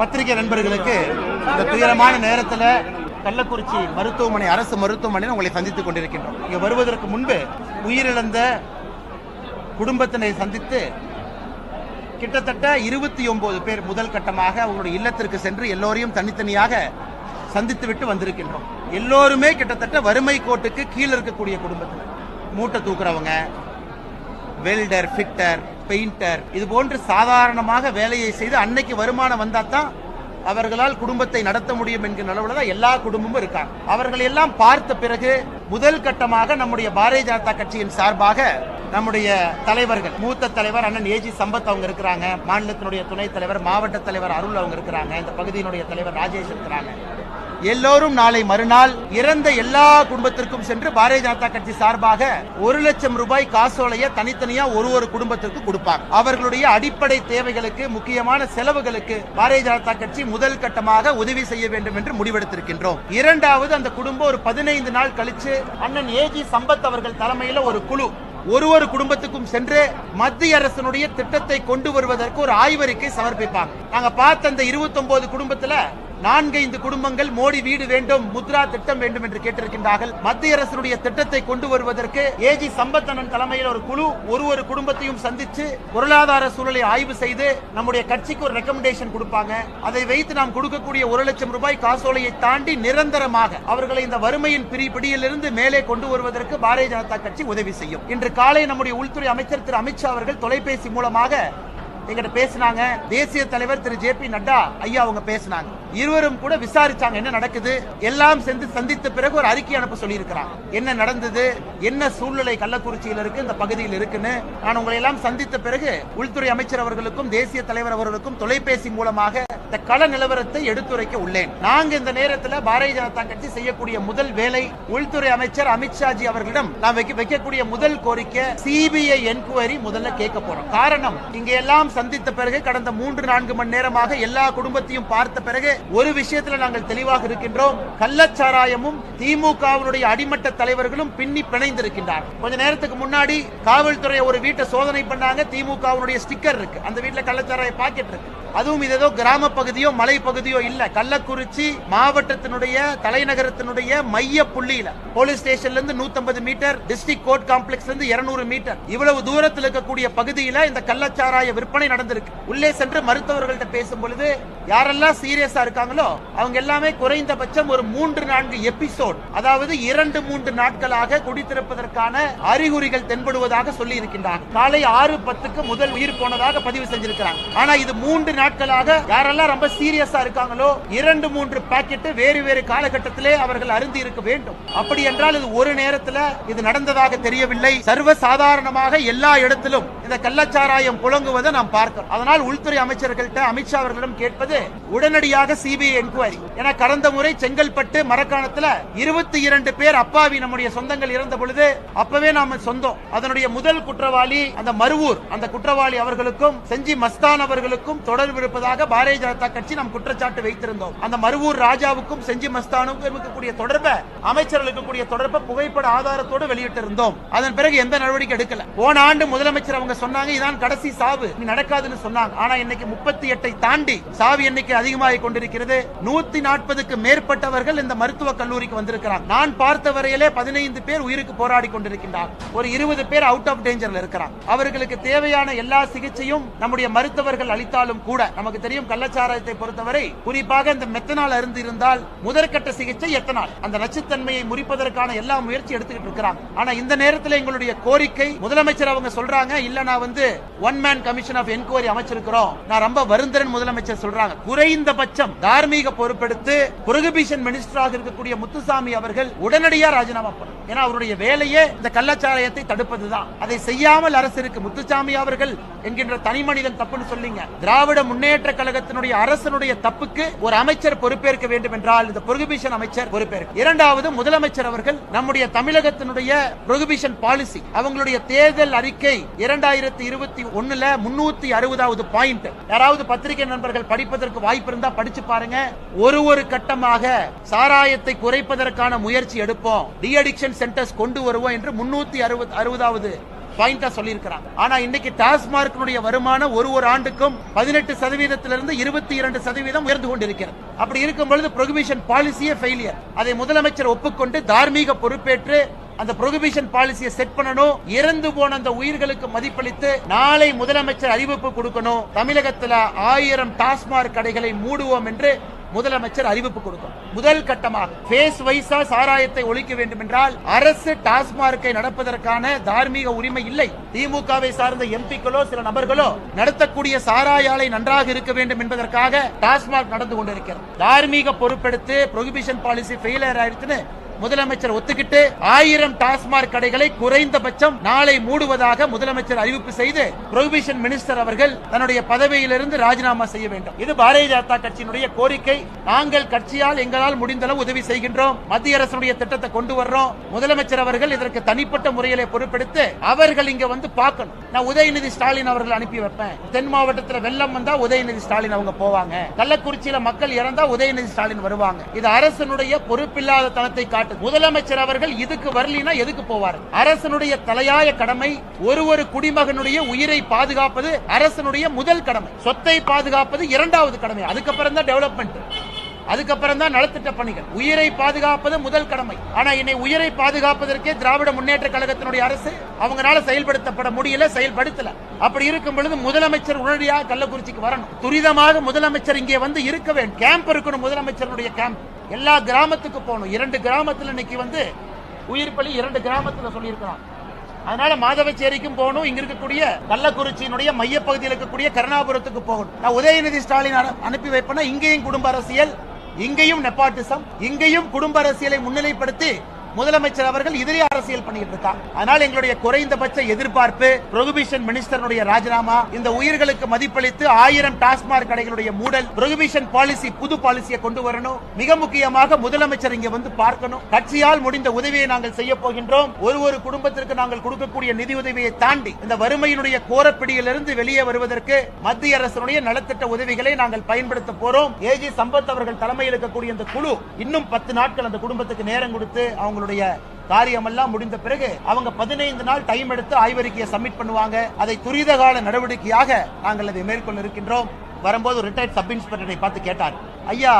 பத்திரிகை நண்பர்களுக்கு இந்த துயரமான நேரத்தில் கள்ளக்குறிச்சி மருத்துவமனை அரசு மருத்துவமனையில் உங்களை சந்தித்துக் கொண்டிருக்கின்றோம். இங்கே வருவதற்கு முன்பு உயிரிழந்த குடும்பத்தினை சந்தித்து கிட்டத்தட்ட இருபத்தி ஒன்பது பேர் முதல் கட்டமாக அவங்களுடைய இல்லத்திற்கு சென்று எல்லோரையும் தனித்தனியாக சந்தித்து விட்டு வந்திருக்கின்றோம். எல்லோருமே கிட்டத்தட்ட வறுமை கோட்டுக்கு கீழே இருக்கக்கூடிய குடும்பத்தில் மூட்டை தூக்குறவங்க வெல்டர் ஃபிட்டர் பெயிண்டர். இது போன்று சாதாரணமாக வேலையை செய்து அன்னைக்கு வருமானம் வந்தால் தான் அவர்களால் குடும்பத்தை நடத்த முடியும் என்கிற அளவில் தான் எல்லா குடும்பமும் இருக்காங்க அவர்கள் எல்லாம் பார்த்த பிறகு முதல் கட்டமாக நம்முடைய பாரதிய ஜனதா கட்சியின் சார்பாக நம்முடைய தலைவர்கள் மூத்த தலைவர் அண்ணன் ஏஜி சம்பத் அவங்க இருக்கிறாங்க மாநிலத்தினுடைய துணைத் தலைவர் மாவட்ட தலைவர் அருள் அவங்க இருக்கிறாங்க இந்த பகுதியினுடைய தலைவர் ராஜேஷ் இருக்கிறாங்க. எல்லோரும் நாளை மறுநாள் இறந்த எல்லா குடும்பத்திற்கும் சென்று பாரதிய ஜனதா கட்சி சார்பாக ஒரு லட்சம் ரூபாய் காசோலைய தனித்தனியா ஒரு ஒரு குடும்பத்திற்கு கொடுப்பாங்க. அவர்களுடைய அடிப்படை தேவைகளுக்கு முக்கியமான செலவுகளுக்கு பாரதிய ஜனதா கட்சி முதல் கட்டமாக உதவி செய்ய வேண்டும் என்று முடிவெடுத்திருக்கின்றோம். இரண்டாவது அந்த குடும்பம் ஒரு பதினைந்து நாள் கழிச்சு அண்ணன் ஏஜி சம்பத் அவர்கள் தலைமையில ஒரு குழு. ஒரு ஒரு குடும்பத்துக்கும் சென்று மத்திய அரசினுடைய திட்டத்தை கொண்டு வருவதற்கு ஒரு ஆய்வறிக்கை சமர்ப்பிப்பாங்க. நாங்க பார்த்த அந்த 29 குடும்பத்துல நான்கைந்து குடும்பங்கள் மோடி வீடு வேண்டும் முத்ரா திட்டம் வேண்டும் என்று கேட்டிருக்கின்றார்கள். மத்திய அரசினுடைய திட்டத்தை கொண்டு வருவதற்கு ஏஜி சம்பத்தனன் தலைமையில் ஒரு குழு ஒரு ஒரு குடும்பத்தையும் சந்திச்சு பொருளாதார சூழலை ஆய்வு செய்து நம்முடைய கட்சிக்கு ஒரு ரெக்கமெண்டேஷன் கொடுப்பாங்க. அதை வைத்து நாம் கொடுக்கக்கூடிய ஒரு லட்சம் ரூபாய் காசோலையை தாண்டி நிரந்தரமாக அவர்களை இந்த வறுமையின் பிரி பிடியிலிருந்து மேலே கொண்டு வருவதற்கு பாரதிய ஜனதா கட்சி உதவி செய்யும். இன்று காலை நம்முடைய உள்துறை அமைச்சர் திரு அமித்ஷா அவர்கள் தொலைபேசி மூலமாக எங்கிட்ட பேசினாங்க. தேசிய தலைவர் திரு ஜே பி நட்டா ஐயா அவங்க பேசினாங்க. இருவரும் கூட விசாரிச்சாங்க என்ன நடக்குது. எல்லாம் சென்று சந்தித்த பிறகு ஒரு அறிக்கை அனுப்ப சொல்லி என்ன நடந்தது? என்ன சூழ்நிலை கள்ளக்குறிச்சியில் இருக்கு இந்த பகுதியில் இருக்குன்னு. நான் உங்களை எல்லாம் சந்தித்த பிறகு உள்துறை அமைச்சர் அவர்களுக்கும் தேசிய தலைவர் அவர்களுக்கும் தொலைபேசி மூலமாக இந்த கள நிலவரத்தை எடுத்துரைக்க உள்ளேன். நாங்க இந்த நேரத்தில் பாரதிய ஜனதா கட்சி செய்யக்கூடிய முதல் வேலை உள்துறை அமைச்சர் அமித்ஷாஜி அவர்களிடம் நாம் வைக்கக்கூடிய முதல் கோரிக்கை சிபிஐ என்கொயரி முதல்ல கேட்க போறோம். காரணம் இங்க எல்லாம் சந்தித்த பிறகு கடந்த மூன்று நான்கு மணி நேரமாக எல்லா குடும்பத்தையும் பார்த்த பிறகு ஒரு விஷயத்துல நாங்கள் தெளிவாக இருக்கின்றோம். கள்ளச்சாராயமும் திமுகவினுடைய அடிமட்ட தலைவர்களும் பின்னி பிணைந்திருக்கின்றார். கொஞ்ச நேரத்துக்கு முன்னாடி காவல்துறை ஒரு வீட்டை சோதனை பண்ணாங்க. திமுகவினுடைய ஸ்டிக்கர் இருக்கு. அந்த வீட்டுல கள்ளச்சாராய பாக்கெட் இருக்கு. அதுவும் இது ஏதோ கிராம பகுதியோ மலை பகுதியோ இல்ல. கள்ளக்குறிச்சி மாவட்டத்தினுடைய தலைநகரத்தினுடைய மைய புள்ளியில. போலீஸ் ஸ்டேஷன்ல இருந்து 150 மீட்டர் டிஸ்ட்ரிக்ட் கோர்ட் காம்ப்ளெக்ஸ்ல இருந்து 200 மீட்டர். இவ்வளவு தூரத்தில் இருக்கக்கூடிய பகுதியில இந்த கள்ளச்சாராய விற்பனை நடந்திருக்கு. உள்ளே சென்று மருத்துவர்கள்ட்ட பேசும் பொழுது யாரெல்லாம் சீரியஸா இருக்காங்களோ அவங்க எல்லாமே குறைந்தபட்சம் ஒரு மூன்று நான்கு எபிசோட் அதாவது இரண்டு மூன்று நாட்களாக குடித்திருப்பதற்கான அறிகுறிகள் தென்படுவதாக சொல்லி இருக்கின்றார் காலை ஆறு பத்துக்கு முதல் உயிர் போனதாக பதிவு செஞ்சிருக்கிறாங்க. ஆனா இது மூன்று நாட்களாக யாரெல்லாம் ரொம்ப சீரியஸா இருக்காங்களோ இரண்டு மூன்று பாக்கெட் வேறு வேறு காலகட்டத்திலே அவர்கள் அருந்தி இருக்க வேண்டும். அப்படி என்றால் இது ஒரு நேரத்தில் இது நடந்ததாக தெரியவில்லை. சர்வ சாதாரணமாக எல்லா இடத்திலும் இந்த கள்ளச்சாராயம் புழங்குவதை நாம் பார்க்கிறோம் அதனால் உள்துறை அமைச்சர்கள்ட்ட அமித்ஷா அவர்களிடம் கேட்பது உடனடியாக சிபிஐ என்கொயரி என கடந்த முறை செங்கல்பட்டு மரக்காணத்துல இருபத்தி இரண்டு பேர் அப்பாவி நம்முடைய சொந்தங்கள் இறந்த பொழுது அப்பவே நாம சொந்தம். அதனுடைய முதல் குற்றவாளி அந்த மருவூர். அந்த குற்றவாளி அவர்களுக்கும் செஞ்சி மஸ்தான் அவர்களுக்கும் தொடர்பு இருப்பதாக பாரதிய ஜனதா கட்சி நாம் குற்றச்சாட்டு வைத்திருந்தோம். அந்த மருவூர் ராஜாவுக்கும் செஞ்சி மஸ்தானுக்கும் இருக்கக்கூடிய தொடர்பை அமைச்சர்களுக்கு இருக்கக்கூடிய தொடர்பை புகைப்பட ஆதாரத்தோடு வெளியிட்டிருந்தோம். அதன் பிறகு எந்த நடவடிக்கை எடுக்கல. போன ஆண்டு முதலமைச்சர் அவங்க சொன்னாங்க இதான் கடைசி சாவு. இனி நடக்காதுன்னு சொன்னாங்க. ஆனா இன்னைக்கு முப்பத்தி எட்டை தாண்டி சாவி எண்ணிக்கை அதிகமாகி கொண்டிருக்கிறது. நூத்தி நாற்பதுக்கு மேற்பட்டவர்கள் இந்த மருத்துவ கல்லூரிக்கு வந்திருக்கிறாங்க. நான் பார்த்த வரையிலே பதினைந்து பேர் உயிருக்கு போராடி கொண்டிருக்கின்றார். ஒரு இருபது பேர் அவுட் ஆஃப் டேஞ்சர்ல இருக்கிறாங்க. அவர்களுக்கு தேவையான எல்லா சிகிச்சையும் நம்முடைய மருத்துவர்கள் அளித்தாலும் கூட நமக்கு தெரியும் கள்ளச்சாராயத்தை பொறுத்தவரை குறிப்பாக இந்த மெத்தனால் அருந்து இருந்தால் முதற்கட்ட சிகிச்சை எத்தனால். அந்த நச்சுத்தன்மையை முறிப்பதற்கான எல்லா முயற்சி எடுத்துக்கிட்டு இருக்கிறாங்க. ஆனா இந்த நேரத்தில் எங்களுடைய கோரிக்கை முதலமைச்சர் அவங்க சொல்றாங்க இல்ல நான் வந்து one man commission of enquiry அமைச்சிருக்கிறோம். நான் ரொம்ப வருந்தரன் முதலமைச்சர் சொல்றாங்க. குறைந்தபட்சம் தார்மீக பொறுப்பெடுத்து புரொகிபிஷன் மினிஸ்டராக இருக்கக்கூடிய முத்துசாமி அவர்கள் உடனடியாக ராஜினாமா பண்ணணும். ஏன்னா அவருடைய வேலையே இந்த கள்ளச்சாராயத்தை தடுப்பதுதான். அதை செய்யாமல் அரசு இருக்கு முத்துசாமி அவர்கள் என்கின்ற தனி மனிதன் தப்புன்னு சொல்லிங்க. திராவிட முன்னேற்ற கழகத்தினுடைய அரசனுடைய தப்புக்கு ஒரு அமைச்சர் பொறுப்பேற்க வேண்டும் என்றால் இந்த புரொகிபிஷன் அமைச்சர் பொறுப்பேற்க. இரண்டாவது முதலமைச்சர் அவர்கள் நம்முடைய தமிழகத்தினுடைய புரொகிபிஷன் பாலிசி அவங்களுடைய தேர்தல் அறிக்கை இரண்டாயிரத்தி இருபத்தி ஒண்ணுல முன்னூத்தி அறுபதாவது பாயிண்ட் யாராவது பத்திரிகை நண்பர்கள் படிப்பதற்கு வாய்ப்பு இருந்தா படிச்சு பாருங்க. ஒரு ஒரு கட்டமாக சாராயத்தை குறைப்பதற்கான முயற்சி எடுப்போம். டி அடிக்ஷன் சென்டர்ஸ் கொண்டு வருவோம் என்று முன்னூத்தி அறுபது அறுபதாவது பாயிண்டா சொல்லியிருக்கிறாங்க ஆனா இன்னைக்கு டாஸ்மார்க்கினுடைய வருமானம் ஒரு ஒரு ஆண்டுக்கும் பதினெட்டு சதவீதத்திலிருந்து இருபத்தி இரண்டு சதவீதம் உயர்ந்து கொண்டிருக்கிறது. அப்படி இருக்கும் பொழுது ப்ரொகிபிஷன் பாலிசியே ஃபெயிலியர் அதை முதலமைச்சர் ஒப்புக்கொண்டு தார்மீக பொறுப்பேற்று அந்த ப்ரொகிபிஷன் பாலிசியை செட் பண்ணணும். இறந்து போன அந்த உயிர்களுக்கு மதிப்பளித்து நாளை முதலமைச்சர் அறிவிப்பு கொடுக்கணும். தமிழகத்துல ஆயிரம் டாஸ்மாக் கடைகளை மூடுவோம் என்று முதலமைச்சர் அறிவிப்பு கொடுக்கும் முதல் கட்டமாக பேஸ் வைஸா சாராயத்தை ஒழிக்க வேண்டும் என்றால் அரசு டாஸ்மார்க்கை நடப்பதற்கான தார்மீக உரிமை இல்லை. திமுகவை சார்ந்த எம்பிக்களோ சில நபர்களோ நடத்தக்கூடிய சாராய ஆலை நன்றாக இருக்க வேண்டும் என்பதற்காக டாஸ்மாக் நடந்து கொண்டிருக்கிறது. தார்மீக பொறுப்பெடுத்து ப்ரொகிபிஷன் பாலிசி ஃபெயிலியர் ஆயிடுச்சுன்னு முதலமைச்சர் ஒத்துக்கிட்டு ஆயிரம் டாஸ்மாக் கடைகளை குறைந்தபட்சம் நாளை மூடுவதாக முதலமைச்சர் அறிவிப்பு செய்து ப்ரொஹிபிஷன் மினிஸ்டர் அவர்கள் தன்னுடைய பதவியிலிருந்து ராஜினாமா செய்ய வேண்டும். இது பாரதிய ஜனதா கட்சியினுடைய கோரிக்கை. நாங்கள் கட்சியால் எங்களால் முடிந்தளவு உதவி செய்கின்றோம். மத்திய அரசுடைய திட்டத்தை கொண்டு வர்றோம். முதலமைச்சர் அவர்கள் இதற்கு தனிப்பட்ட முறையிலே பொறுப்பெடுத்து அவர்கள் இங்க வந்து பார்க்கணும். நான் உதயநிதி ஸ்டாலின் அவர்கள் அனுப்பி வைப்பேன். தென் மாவட்டத்தில் வெள்ளம் வந்தா உதயநிதி ஸ்டாலின் அவங்க போவாங்க. கள்ளக்குறிச்சியில மக்கள் இறந்தா உதயநிதி ஸ்டாலின் வருவாங்க. இது அரசனுடைய பொறுப்பில்லாத தனத்தை காட்டி முதலமைச்சர் அவர்கள் இதுக்கு வரலினா எதுக்கு போவார்? அரசனுடைய தலையாய கடமை ஒரு ஒரு குடிமகனுடைய உயிரை பாதுகாப்பது அரசனுடைய முதல் கடமை. சொத்தை பாதுகாப்பது இரண்டாவது கடமை. அதுக்கப்புறம் தான் டெவலப்மெண்ட் அதுக்கப்புறம் தான் நலத்திட்ட பணிகள். உயிரை பாதுகாப்பது முதல் கடமை. ஆனா இன்னை உயிரை பாதுகாப்பதற்கே திராவிட முன்னேற்ற கழகத்தினுடைய அரசு அவங்களால செயல்படுத்தப்பட முடியல செயல்படுத்தல. அப்படி இருக்கும் பொழுது முதலமைச்சர் உடனடியாக கள்ளக்குறிச்சிக்கு வரணும். துரிதமாக முதலமைச்சர் இங்கே வந்து இருக்க வேண்டும். கேம்ப் இருக்கணும் முதலமைச்சருடைய கேம்ப் எல்லா கிராமத்துக்கு போகணும். இரண்டு கிராமத்தில் இன்னைக்கு வந்து உயிர் பலி இரண்டு கிராமத்தில் சொல்லியிருக்கிறான் அதனால மாதவச்சேரிக்கும் போகணும். இங்க இருக்கக்கூடிய கள்ளக்குறிச்சியினுடைய மையப்பகுதியில் இருக்கக்கூடிய கருணாபுரத்துக்கு போகணும். நான் உதயநிதி ஸ்டாலின் அனுப்பி வைப்பேன்னா இங்கேயும் குடும்ப அரசியல் இங்கேயும் நெப்பாட்டிசம் இங்கேயும் குடும்ப அரசியலை முன்னிலைப்படுத்தி முதலமைச்சர் அவர்கள் இதிலே அரசியல் பண்ணிட்டு இருக்காங்க அதனால் எங்களுடைய குறைந்தபட்ச எதிர்பார்ப்பு ப்ரொகிபிஷன் மினிஸ்டருடைய ராஜினாமா இந்த உயிர்களுக்கு மதிப்பளித்து ஆயிரம் டாஸ்மாக் கடைகளுடைய மூடல் ப்ரொகிபிஷன் பாலிசி புது பாலிசியை கொண்டு வரணும். மிக முக்கியமாக முதலமைச்சர் இங்க வந்து பார்க்கணும். கட்சியால் முடிந்த உதவியை நாங்கள் செய்ய போகின்றோம். ஒரு ஒரு குடும்பத்திற்கு நாங்கள் கொடுக்கக்கூடிய நிதி உதவியை தாண்டி இந்த வறுமையினுடைய கோரப்பிடியிலிருந்து வெளியே வருவதற்கு மத்திய அரசுடைய நலத்திட்ட உதவிகளை நாங்கள் பயன்படுத்த போறோம். ஏஜி சம்பத் அவர்கள் தலைமையில் இருக்கக்கூடிய இந்த குழு இன்னும் பத்து நாட்கள் அந்த குடும்பத்துக்கு நேரம் கொடுத்து அவங்க அவங்களுடைய காரியமெல்லாம் முடிந்த பிறகு அவங்க பதினைந்து நாள் டைம் எடுத்து ஆய்வறிக்கையை சப்மிட் பண்ணுவாங்க. அதை துரித கால நடவடிக்கையாக நாங்கள் அதை மேற்கொள்ள இருக்கின்றோம். வரும்போது ரிட்டையர்ட் சப் இன்ஸ்பெக்டரை பார்த்து கேட்டார். ஐயா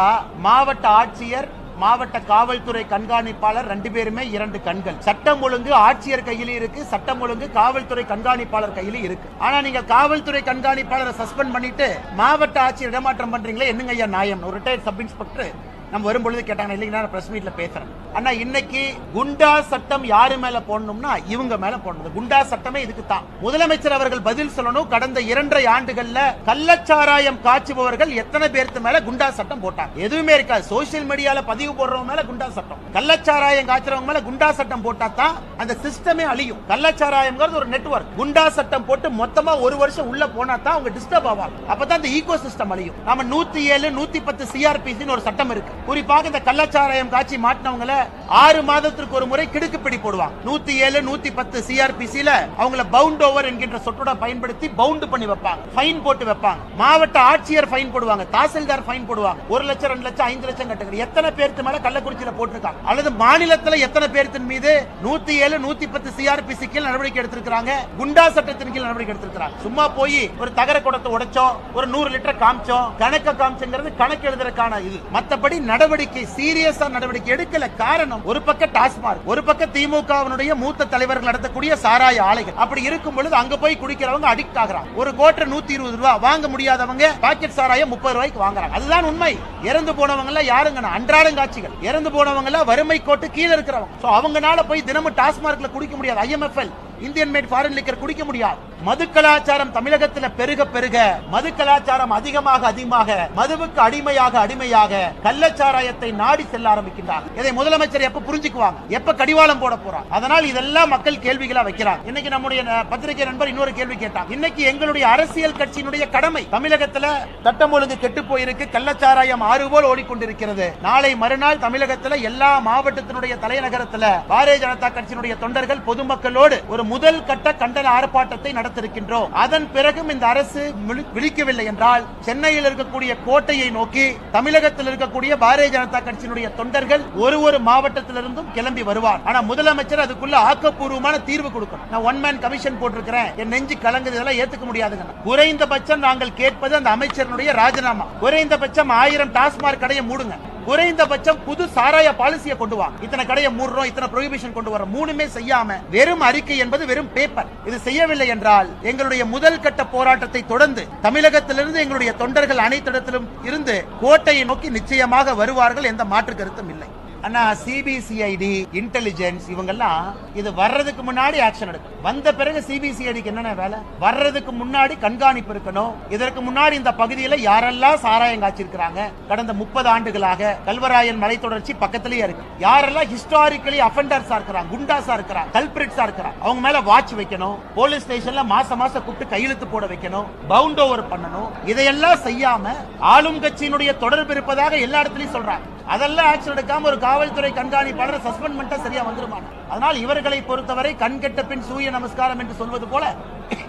மாவட்ட ஆட்சியர் மாவட்ட காவல்துறை கண்காணிப்பாளர் ரெண்டு பேருமே இரண்டு கண்கள். சட்டம் ஒழுங்கு ஆட்சியர் கையில இருக்கு சட்டம் ஒழுங்கு காவல்துறை கண்காணிப்பாளர் கையில இருக்கு. ஆனா நீங்க காவல்துறை கண்காணிப்பாளரை சஸ்பெண்ட் பண்ணிட்டு மாவட்ட ஆட்சியர் இடமாற்றம் பண்றீங்களே என்னங்க ஐயா நியாயம்? ஒரு ரிட்டையர்ட் சப் இன்ஸ்பெக்டர் நம்ம வரும்பொழுது கேட்டாங்க இல்லைங்க நான் பிரஸ் மீட்ல பேசுறேன். ஆனா இன்னைக்கு குண்டா சட்டம் யாரு மேல போடணும்னா இவங்க மேல போடணும். குண்டா சட்டமே இதுக்கு தான். முதலமைச்சர் அவர்கள் பதில் சொல்லணும். கடந்த இரண்டரை ஆண்டுகள்ல கள்ளச்சாராயம் காய்ச்சுபவர்கள் எத்தனை பேருக்கு மேல குண்டா சட்டம் போட்டாங்க? எதுவுமே இருக்காது. சோசியல் மீடியால பதிவு போடுறவங்க மேல குண்டா சட்டம். கள்ளச்சாராயம் காய்ச்சறவங்க மேல குண்டா சட்டம் போட்டா தான் அந்த சிஸ்டமே அழியும். கள்ளச்சாராயம்ங்கிறது ஒரு நெட்வொர்க் குண்டா சட்டம் போட்டு மொத்தமா ஒரு வருஷம் உள்ள போனா தான் அவங்க டிஸ்டர்ப் ஆவாங்க. அப்பதான் இந்த ஈகோ சிஸ்டம் அழியும். நாம நூத்தி ஏழு நூத்தி பத்து சிஆர்பிசின்னு ஒரு சட்டம் இருக்கு. குறிப்பாக இந்த கள்ளச்சாராயம் காட்சி மாட்டினவங்கள ஆறு மாதத்திற்கு ஒரு முறை கிடுக்குப்பிடி போடுவாங்க. நூத்தி ஏழு நூத்தி பத்து சிஆர்பிசில அவங்கள பவுண்ட் ஓவர் என்கின்ற சொற்றோட பயன்படுத்தி பவுண்ட் பண்ணி வைப்பாங்க. ஃபைன் போட்டு வைப்பாங்க. மாவட்ட ஆட்சியர் ஃபைன் போடுவாங்க. தாசில்தார் ஃபைன் போடுவாங்க. ஒரு லட்சம் ரெண்டு லட்சம் ஐந்து லட்சம் கட்டுங்க எத்தனை பேருக்கு மேல கள்ளக்குறிச்சியில போட்டிருக்காங்க? அல்லது மாநிலத்துல எத்தனை பேர்த்தின் மீது நூத்தி ஏழு நூத்தி பத்து சிஆர்பிசி கீழ் நடவடிக்கை எடுத்திருக்கிறாங்க? குண்டா சட்டத்தின் கீழ் நடவடிக்கை எடுத்திருக்கிறாங்க. சும்மா போய் ஒரு தகர குடத்தை உடைச்சோம் ஒரு நூறு லிட்டர் காமிச்சோம் கணக்க காமிச்சங்கிறது கணக்கு எழுதுறதுக்கான இது. மத்தபடி நடவடிக்கை சீரியஸா நடவடிக்கை எடுக்கல காரணம் ஒரு பக்கம் டாஸ்மாக் ஒரு பக்கம் திமுகவினுடைய மூத்த தலைவர்கள் நடத்தக்கூடிய சாராய ஆலைகள். அப்படி இருக்கும் பொழுது அங்க போய் குடிக்கிறவங்க அடிக்ட் ஆகிறாங்க. ஒரு கோட்டை நூத்தி இருபது ரூபாய் வாங்க முடியாதவங்க பாக்கெட் சாராயம் முப்பது ரூபாய்க்கு வாங்குறாங்க. அதுதான் உண்மை. இறந்து போனவங்க எல்லாம் யாருங்க அன்றாடம் காட்சிகள். இறந்து போனவங்க எல்லாம் வறுமை கோட்டு கீழே இருக்கிறவங்க. அவங்கனால போய் தினமும் டாஸ்மார்க்ல குடிக்க முடியாது. IMFL Indian made foreign liquor குடிக்க முடியாது. மது கலாச்சாரம் தமிழகத்துல பெருக பெருக மது கலாச்சாரம் அதிகமாக அதிகமாக மதுவுக்கு அடிமையாக அடிமையாக கள்ளச்சாராயத்தை நாடி செல்ல ஆரம்பிக்கின்றார் இதை முதலமைச்சர் எப்ப புரிஞ்சுக்குவாங்க? எப்ப கடிவாளம் போட போறாங்க அதனால் இதெல்லாம் மக்கள் கேள்விகளா வைக்கிறாங்க இன்னைக்கு நம்முடைய பத்திரிகை நண்பர் இன்னொரு கேள்வி கேட்டாங்க இன்னைக்கு எங்களுடைய அரசியல் கட்சியினுடைய கடமை தமிழகத்துல சட்டம் ஒழுங்கு கெட்டு போயிருக்கு கள்ளச்சாராயம் ஆறு போல் ஓடிக்கொண்டிருக்கிறது. நாளை மறுநாள் தமிழகத்துல எல்லா மாவட்டத்தினுடைய தலைநகரத்துல பாரதிய ஜனதா கட்சியினுடைய தொண்டர்கள் பொதுமக்களோடு ஒரு முதல் கட்ட கண்டன ஆர்ப்பாட்டத்தை நடத்திருக்கின்றோம். அதன் பிறகும் இந்த அரசு விழி- விழிக்கவில்லை என்றால் சென்னையில் இருக்கக்கூடிய கோட்டையை நோக்கி தமிழகத்தில் இருக்கக்கூடிய பாரதிய ஜனதா கட்சியினுடைய தொண்டர்கள் ஒரு ஒரு மாவட்டத்திலிருந்தும் கிளம்பி வருவார். ஆனா முதலமைச்சர் அதுக்குள்ள ஆக்கப்பூர்வமான தீர்வு கொடுக்கணும். நான் ஒன் மேன் கமிஷன் போட்டிருக்கிறேன். என் நெஞ்சு கலங்குது இதெல்லாம் ஏத்துக்க முடியாதுங்க. குறைந்தபட்சம் நாங்கள் கேட்பது அந்த அமைச்சருடைய ராஜினாமா. குறைந்தபட்சம் ஆயிரம் டாஸ்மாக் கடையை மூடுங்க. குறைந்தபட்சம் புது சாராய பாலிசியை கொண்டு வாங்க இத்தனை கடையை மூடுறோம் இத்தனை ப்ரொஹிபிஷன் கொண்டு வரோம் மூணுமே செய்யாம வெறும் அறிக்கை என்பது வெறும் பேப்பர் இது செய்யவில்லை என்றால் எங்களுடைய முதல் கட்ட போராட்டத்தை தொடர்ந்து தமிழகத்திலிருந்து எங்களுடைய தொண்டர்கள் அனைத்திடத்திலும் இருந்து கோட்டையை நோக்கி நிச்சயமாக வருவார்கள் எந்த மாற்று கருத்தும் இல்லை. ஆனா சிபிசிஐடி இன்டெலிஜென்ஸ் இவங்கெல்லாம் இது வர்றதுக்கு முன்னாடி ஆக்ஷன் எடுக்கும். வந்த பிறகு சிபிசிஐடிக்கு என்னென்ன வேலை? வர்றதுக்கு முன்னாடி கண்காணிப்பு இருக்கணும். இதற்கு முன்னாடி இந்த பகுதியில யாரெல்லாம் சாராயம் காய்ச்சிருக்கிறாங்க? கடந்த முப்பது ஆண்டுகளாக கல்வராயன் மலை தொடர்ச்சி பக்கத்திலேயே இருக்கு. யாரெல்லாம் ஹிஸ்டாரிக்கலி அஃபெண்டர்ஸா இருக்கிறாங்க குண்டாஸா இருக்கிறாங்க கல்பிரிட்ஸா இருக்கிறாங்க அவங்க மேல வாட்ச் வைக்கணும். போலீஸ் ஸ்டேஷன்ல மாசம் மாசம் கூப்பிட்டு கையெழுத்து போட வைக்கணும். பவுண்ட் ஓவர் பண்ணணும். இதையெல்லாம் செய்யாம ஆளும் கட்சியினுடைய தொடர்பு இருப்பதாக எல்லா இடத்துலயும் சொல்றாங்க. அதெல்லாம் ஆக்ஷன் எடுக்காம ஒரு காவல்துறை கண்காணிப்பாளர் சஸ்பெண்ட் பண்ணிட்டா சரியா வந்துருமா? அதனால் இவர்களை பொறுத்தவரை கண் கெட்ட பின் சூரிய நமஸ்காரம் என்று சொல்வது போல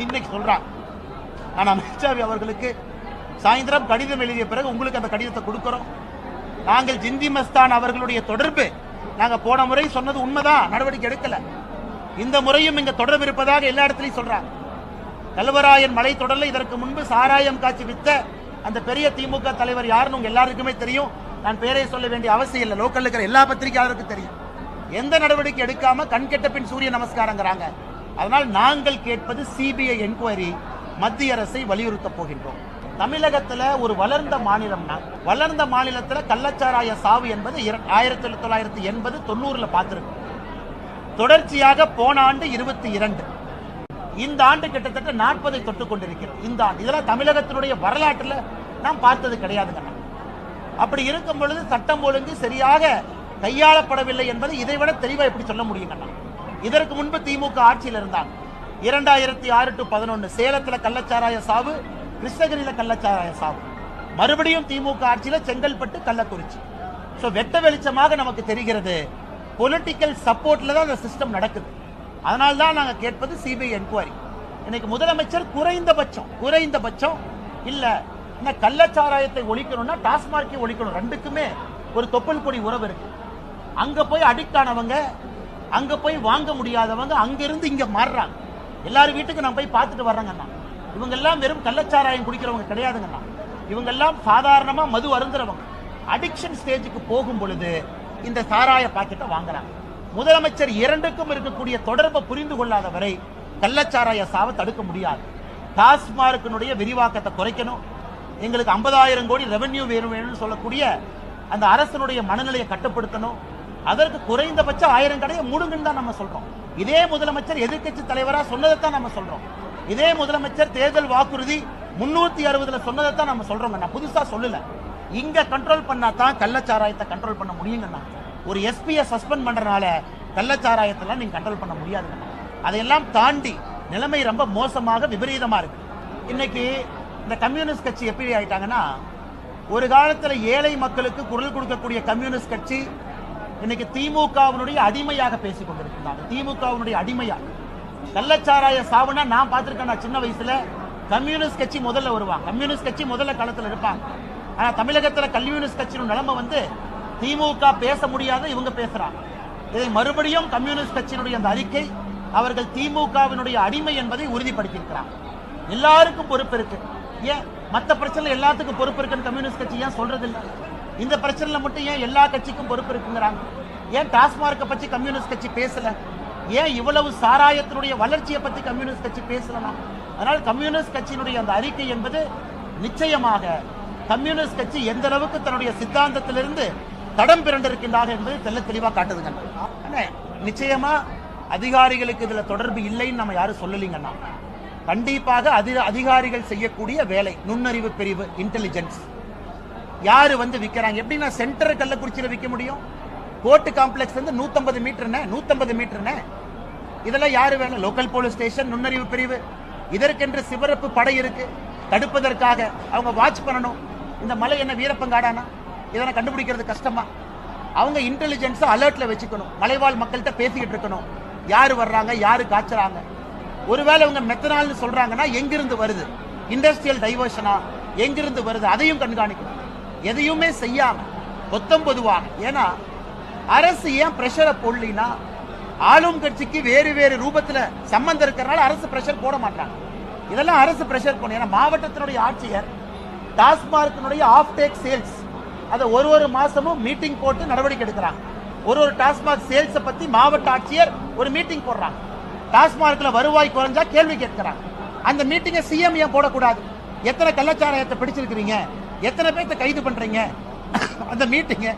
இன்னைக்கு சொல்றாங்க. ஆனா அமித்ஷாவி அவர்களுக்கு சாயந்தரம் கடிதம் எழுதிய பிறகு உங்களுக்கு அந்த கடிதத்தை கொடுக்கிறோம். நாங்கள் ஜிந்தி மஸ்தான் அவர்களுடைய தொடர்பு. நாங்க போன முறை சொன்னது உண்மைதான் நடவடிக்கை எடுக்கல. இந்த முறையும் இங்க தொடர்பு இருப்பதாக எல்லா இடத்துலையும் சொல்றாங்க. கல்வராயன் மலை தொடரில் இதற்கு முன்பு சாராயம் காட்சி வித்த அந்த பெரிய திமுக தலைவர் யாருன்னு உங்க எல்லாருக்குமே தெரியும். நான் பேரை சொல்ல வேண்டிய அவசியம் இல்லை. லோக்கல் இருக்கிற எல்லா பத்திரிகையாளருக்கும் தெரியும். எந்த நடவடிக்கை எடுக்காம கண்கெட்ட பின் சூரிய நமஸ்காரங்கிறாங்க. அதனால் நாங்கள் கேட்பது சிபிஐ என்கொயரி மத்திய அரசை வலியுறுத்த போகின்றோம். தமிழகத்தில் ஒரு வளர்ந்த மாநிலம்னா வளர்ந்த மாநிலத்தில் கள்ளச்சாராய சாவு என்பது இர- ஆயிரத்தி தொள்ளாயிரத்தி எண்பது தொண்ணூறுல பார்த்துருக்கோம். தொடர்ச்சியாக போன ஆண்டு இருபத்தி இரண்டு. இந்த ஆண்டு கிட்டத்தட்ட நாற்பதை தொட்டு கொண்டிருக்கிறோம். இந்த ஆண்டு. இதெல்லாம் தமிழகத்தினுடைய வரலாற்றில் நாம் பார்த்தது கிடையாதுங்க. அப்படி இருக்கும் பொழுது சட்டம் ஒழுங்கு சரியாக கையாளப்படவில்லை என்பது இதைவிட தெளிவாக எப்படி சொல்ல முடியுங்கண்ணா இதற்கு முன்பு திமுக ஆட்சியில் இருந்தாங்க இரண்டாயிரத்தி ஆறு டு பதினொன்று சேலத்தில் கள்ளச்சாராய சாவு கிருஷ்ணகிரியில் கள்ளச்சாராய சாவு. மறுபடியும் திமுக ஆட்சியில் செங்கல்பட்டு கள்ளக்குறிச்சி. ஸோ வெட்ட வெளிச்சமாக நமக்கு தெரிகிறது பொலிட்டிக்கல் சப்போர்ட்டில் தான் அந்த சிஸ்டம் நடக்குது. அதனால தான் நாங்கள் கேட்பது சிபிஐ என்கொயரி இன்னைக்கு முதலமைச்சர் குறைந்தபட்சம் குறைந்தபட்சம் இல்லை இந்த கள்ளச்சாராயத்தை ஒழிக்கணும்னா டாஸ்மார்க்கை ஒழிக்கணும். ரெண்டுக்குமே ஒரு தொப்பல் கொடி உறவு இருக்கு. அங்க போய் அடிக்ட் ஆனவங்க அங்க போய் வாங்க முடியாதவங்க அங்கிருந்து இங்க மாறுறாங்க. எல்லாரும் வீட்டுக்கு நான் போய் பார்த்துட்டு வர்றேங்கண்ணா. இவங்க எல்லாம் வெறும் கள்ளச்சாராயம் குடிக்கிறவங்க கிடையாதுங்கண்ணா. இவங்க எல்லாம் சாதாரணமா மது அருந்துறவங்க. அடிக்ஷன் ஸ்டேஜுக்கு போகும் பொழுது இந்த சாராய பாக்கெட்டை வாங்குறாங்க. முதலமைச்சர் இரண்டுக்கும் இருக்கக்கூடிய தொடர்பை புரிந்து கொள்ளாத வரை கள்ளச்சாராய சாவை தடுக்க முடியாது. டாஸ்மார்க்கினுடைய விரிவாக்கத்தை குறைக்கணும். எங்களுக்கு 50000 கோடி ரெவன்யூ வேணும் வேணும்னு சொல்லக்கூடிய அந்த அரசனுடைய மனநிலையை கட்டுப்படுத்தணும். அதற்கு குறைந்தபட்சம் ஆயிரம் கடையை மூடுங்கன்னு தான் நம்ம சொல்றோம். இதே முதலமைச்சர் எதிர்க்கட்சி தலைவராக சொன்னதைத்தான் நம்ம சொல்றோம். இதே முதலமைச்சர் தேர்தல் வாக்குறுதி முன்னூத்தி அறுபதுல சொன்னதைத்தான் நம்ம சொல்றோங்க. நான் புதுசா சொல்லல. இங்க கண்ட்ரோல் பண்ணா தான் கள்ளச்சாராயத்தை கண்ட்ரோல் பண்ண முடியுங்கண்ணா. ஒரு எஸ்பியை சஸ்பெண்ட் பண்றதுனால கள்ளச்சாராயத்தெல்லாம் நீங்க கண்ட்ரோல் பண்ண முடியாதுங்கண்ணா. அதையெல்லாம் தாண்டி நிலைமை ரொம்ப மோசமாக விபரீதமா இருக்கு. இன்னைக்கு இந்த கம்யூனிஸ்ட் கட்சி எப்படி ஆயிட்டாங்கன்னா ஒரு காலத்துல ஏழை மக்களுக்கு குரல் கொடுக்கக்கூடிய கம்யூனிஸ்ட் கட்சி இன்னைக்கு திமுகவினுடைய அடிமையாக பேசிக் கொண்டிருக்கிறாங்க. திமுகவினுடைய அடிமையாக கள்ளச்சாராய சாவுனா நான் பார்த்திருக்கேன் நான் சின்ன வயசுல. கம்யூனிஸ்ட் கட்சி முதல்ல வருவாங்க. கம்யூனிஸ்ட் கட்சி முதல்ல களத்தில் இருப்பாங்க. ஆனா தமிழகத்துல கம்யூனிஸ்ட் கட்சியின் நிலைமை வந்து திமுக பேச முடியாத இவங்க பேசுறாங்க. இதை மறுபடியும் கம்யூனிஸ்ட் கட்சியினுடைய அந்த அறிக்கை அவர்கள் திமுகவினுடைய அடிமை என்பதை உறுதிப்படுத்தியிருக்கிறாங்க. எல்லாருக்கும் பொறுப்பு இருக்கு. ஏன்? மற்ற பிரச்சனை எல்லாத்துக்கும் பொறுப்பு இருக்குன்னு கம்யூனிஸ்ட் கட்சி ஏன் சொல்றது இல்லை இந்த பிரச்சனையில் மட்டும் ஏன் எல்லா கட்சிக்கும் பொறுப்பு இருக்குங்கிறாங்க? ஏன் டாஸ்மார்க்கை பற்றி கம்யூனிஸ்ட் கட்சி பேசல? ஏன் இவ்வளவு சாராயத்தினுடைய வளர்ச்சியை பற்றி கம்யூனிஸ்ட் கட்சி பேசலாம் அதனால் கம்யூனிஸ்ட் கட்சியினுடைய அந்த அறிக்கை என்பது நிச்சயமாக கம்யூனிஸ்ட் கட்சி எந்த அளவுக்கு தன்னுடைய சித்தாந்தத்திலிருந்து தடம் பிறண்டிருக்கின்றார்கள் என்பது தெல்ல தெளிவாக காட்டுதுங்க. நிச்சயமா அதிகாரிகளுக்கு இதுல தொடர்பு இல்லைன்னு நம்ம யாரும் சொல்லலீங்கண்ணா கண்டிப்பாக அதி அதிகாரிகள் செய்யக்கூடிய வேலை நுண்ணறிவு பிரிவு இன்டெலிஜென்ஸ் யாரு வந்து விற்கிறாங்க எப்படின்னா சென்டர் கள்ளக்குறிச்சியில் விற்க முடியும்? கோர்ட்டு காம்ப்ளெக்ஸ் வந்து 150 மீட்டர்னே 150 மீட்டர்னே இதெல்லாம் யாரு வேணும்? லோக்கல் போலீஸ் ஸ்டேஷன் நுண்ணறிவு பிரிவு. இதற்கென்று சிவரப்பு படை இருக்கு. தடுப்பதற்காக அவங்க வாட்ச் பண்ணணும். இந்த மலை என்ன வீரப்பங்காடானா? இதனை கண்டுபிடிக்கிறது கஷ்டமா? அவங்க இன்டெலிஜென்ஸை அலர்ட்ல வச்சுக்கணும். மலைவாழ் மக்கள்கிட்ட பேசிக்கிட்டு இருக்கணும். யாரு வர்றாங்க? யாரு காய்ச்சறாங்க? ஒருவேளை இவங்க மெத்தனால்னு சொல்றாங்கன்னா எங்கிருந்து வருது? இண்டஸ்ட்ரியல் டைவர்ஷனா எங்கிருந்து வருது? அதையும் கண்காணிக்கணும். எதையுமே செய்யாம மொத்தம் பொதுவாக. ஏன்னா அரசு ஏன் பிரஷரை போடலினா ஆளும் கட்சிக்கு வேறு வேறு ரூபத்தில் சம்பந்தம் இருக்கிறனால அரசு பிரஷர் போட மாட்டாங்க. இதெல்லாம் அரசு பிரஷர் போடணும். ஏன்னா மாவட்டத்தினுடைய ஆட்சியர் டாஸ்மார்க்கினுடைய ஆஃப் டேக் சேல்ஸ் அதை ஒரு ஒரு மாசமும் மீட்டிங் போட்டு நடவடிக்கை எடுக்கிறாங்க. ஒரு ஒரு டாஸ்மாக் சேல்ஸை பத்தி மாவட்ட ஆட்சியர் ஒரு மீட்டிங் போடுறாங்க. டாஸ்மார்க்ல வருவாய் குறைஞ்சா கேள்வி கேட்கிறாங்க அந்த மீட்டிங்கை சிஎம் ஏன் போடக்கூடாது? எத்தனை கள்ளச்சாராயத்தை பிடிச்சிருக்கிறீங்க? எத்தனை பேர்த்த கைது பண்றீங்க? அந்த மீட்டிங்கை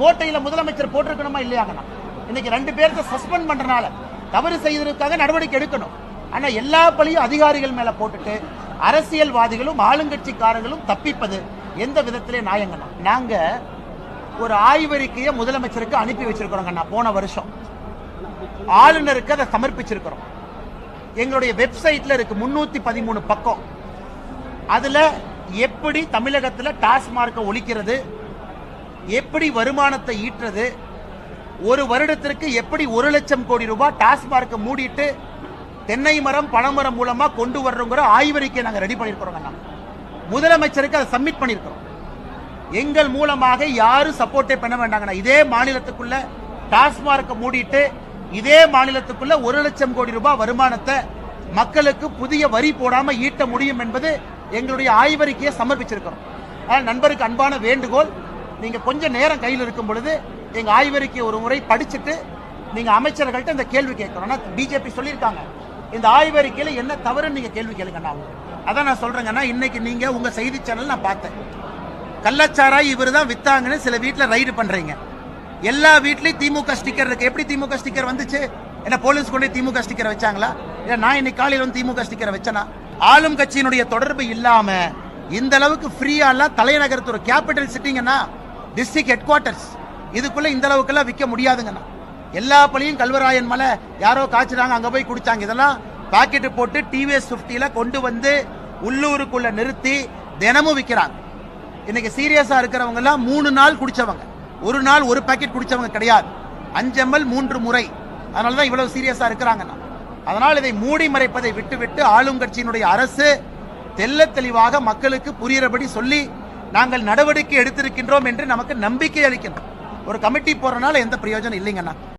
கோட்டையில் முதலமைச்சர் போட்டிருக்கணுமா இல்லையாங்கண்ணா இன்னைக்கு ரெண்டு பேர்த்த சஸ்பெண்ட் பண்றனால தவறு செய்ததற்காக நடவடிக்கை எடுக்கணும். ஆனா எல்லா பழியும் அதிகாரிகள் மேல போட்டுட்டு அரசியல்வாதிகளும் ஆளுங்கட்சிக்காரர்களும் தப்பிப்பது எந்த விதத்திலே நியாயங்கண்ணா? நாங்க ஒரு ஆய்வறிக்கையை முதலமைச்சருக்கு அனுப்பி வச்சிருக்கிறோங்கண்ணா போன வருஷம். ஆளுநருக்கு அதை சமர்ப்பிச்சிருக்கிறோம். எங்களுடைய வெப்சைட்ல இருக்கு முன்னூத்தி பதிமூணு பக்கம். அதுல எப்படி தமிழகத்தில் டாஸ்மார்க்கை ஒழிக்கிறது எப்படி வருமானத்தை ஈட்டுறது ஒரு வருடத்திற்கு எப்படி ஒரு லட்சம் கோடி ரூபாய் டாஸ்மார்க்கை மூடிட்டு தென்னை மரம் பனைமரம் மூலமா கொண்டு வர்றோங்கிற ஆய்வறிக்கை நாங்கள் ரெடி பண்ணியிருக்கிறோம் முதலமைச்சருக்கு அதை சப்மிட் பண்ணியிருக்கிறோம். எங்கள் மூலமாக யாரும் சப்போர்ட்டே பண்ண வேண்டாங்கண்ணா. இதே மாநிலத்துக்குள்ள டாஸ்மார்க்கை மூடிட்டு இதே மாநிலத்துக்குள்ள ஒரு லட்சம் கோடி ரூபாய் வருமானத்தை மக்களுக்கு புதிய வரி போடாம ஈட்ட முடியும் என்பது எங்களுடைய ஆய்வறிக்கையை சமர்ப்பிச்சிருக்கிறோம். ஆனால் நண்பருக்கு அன்பான வேண்டுகோள் நீங்க கொஞ்சம் நேரம் கையில் இருக்கும் பொழுது எங்க ஆய்வறிக்கையை ஒரு முறை படிச்சுட்டு நீங்க அமைச்சர்கள்ட்ட இந்த கேள்வி கேட்கணும். பிஜேபி சொல்லியிருக்காங்க இந்த ஆய்வறிக்கையில என்ன தவறுன்னு நீங்க கேள்வி கேளுங்கண்ணா அதான் நான் சொல்றேங்கன்னா இன்னைக்கு நீங்க உங்க செய்தி சேனல் நான் பார்த்தேன். கள்ளச்சாராய் இவர் தான் வித்தாங்கன்னு சில வீட்டில் ரைடு பண்றீங்க. எல்லா வீட்லயும் திமுக ஸ்டிக்கர் இருக்கு. எப்படி திமுக ஸ்டிக்கர் வந்துச்சு? என்ன போலீஸ் கொண்டு திமுக ஸ்டிக்கர் வச்சாங்களா? இல்ல நான் இன்னைக்கு காலையில் வந்து திமுக ஸ்டிக்கர் வச்சனா ஆளும் கட்சியினுடைய தொடர்பு இல்லாம இந்த அளவுக்கு ஃப்ரீயாலாம் தலைநகரத்து ஒரு கேபிட்டல் சிட்டிங்கன்னா டிஸ்ட்ரிக்ட் ஹெட் குவார்ட்டர்ஸ் இதுக்குள்ள இந்த அளவுக்குலாம் விற்க முடியாதுங்கண்ணா. எல்லா பழியும் கல்வராயன் மலை யாரோ காய்ச்சுறாங்க அங்க போய் குடிச்சாங்க. இதெல்லாம் பாக்கெட்டு போட்டு டிவிஎஸ் ஃபிஃப்டியில் கொண்டு வந்து உள்ளூருக்குள்ள நிறுத்தி தினமும் விற்கிறாங்க இன்னைக்கு சீரியஸா இருக்கிறவங்க எல்லாம் மூணு நாள் குடிச்சவங்க. ஒரு நாள் ஒரு பாக்கெட் குடிச்சவங்க கிடையாது. அஞ்சு எம்எல் மூன்று முறை. அதனாலதான் இவ்வளவு சீரியஸா இருக்கிறாங்கன்னா. அதனால் இதை மூடி மறைப்பதை விட்டுவிட்டு ஆளும் கட்சியினுடைய அரசு தெல்ல தெளிவாக மக்களுக்கு புரிகிறபடி சொல்லி நாங்கள் நடவடிக்கை எடுத்திருக்கின்றோம் என்று நமக்கு நம்பிக்கை அளிக்கணும். ஒரு கமிட்டி போறனால எந்த பிரயோஜனம் இல்லைங்கண்ணா.